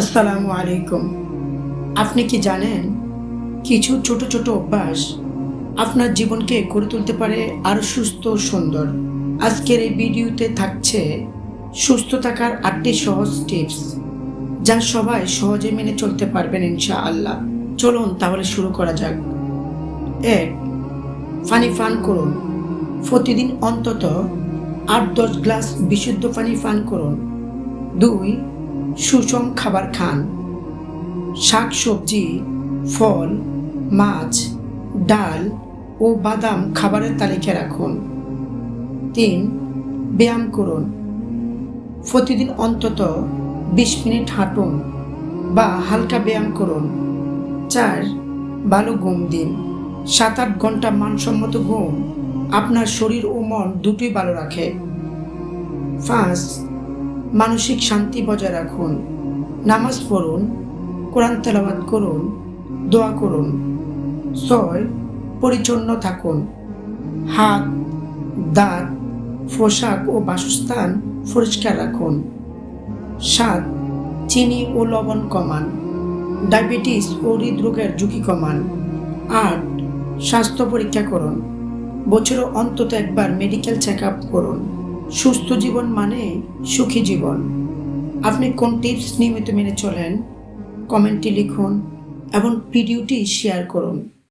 আসসালামু আলাইকুম। আপনি কি জানেন, কিছু ছোট ছোট অভ্যাস আপনার জীবনকে গড়ে তুলতে পারে আরও সুস্থ সুন্দর। আজকের এই ভিডিওতে থাকছে সুস্থ থাকার আটটি সহজ টিপস, যা সবাই সহজে মেনে চলতে পারবেন ইনশা আল্লাহ চলুন তাহলে শুরু করা যাক। এক, পানি পান করুন। প্রতিদিন অন্তত আট দশ গ্লাস বিশুদ্ধ পানি পান করুন। দুই সুষম খাবার খান। শাক সবজি ফল, মাছ, ডাল ও বাদাম খাবারের তালিকায় রাখুন। তিন, ব্যায়াম করুন। প্রতিদিন অন্তত বিশ মিনিট হাঁটুন বা হালকা ব্যায়াম করুন। চার, ভালো ঘুম দিন। সাত আট ঘণ্টা মানসম্মত ঘুম আপনার শরীর ও মন দুটোই ভালো রাখে। পাঁচ মানসিক শান্তি বজায় রাখুন। নামাজ পড়ুন, কোরআন তেলাবাদ করুন, দোয়া করুন। ছয় পরিচ্ছন্ন থাকুন। হাত, দাঁত, পোশাক ও বাসস্থান পরিষ্কার রাখুন। সাত চিনি ও লবণ কমান। ডায়াবেটিস ও হৃদরোগের ঝুঁকি কমান। আট স্বাস্থ্য পরীক্ষা করুন। বছরে অন্তত একবার মেডিকেল চেক আপ করুন। সুস্থ জীবন মানে সুখী জীবন। আপনি কোন টিপস নিয়মিত মেনে চলেন কমেন্টটি লিখুন এবং ভিডিওটি শেয়ার করুন।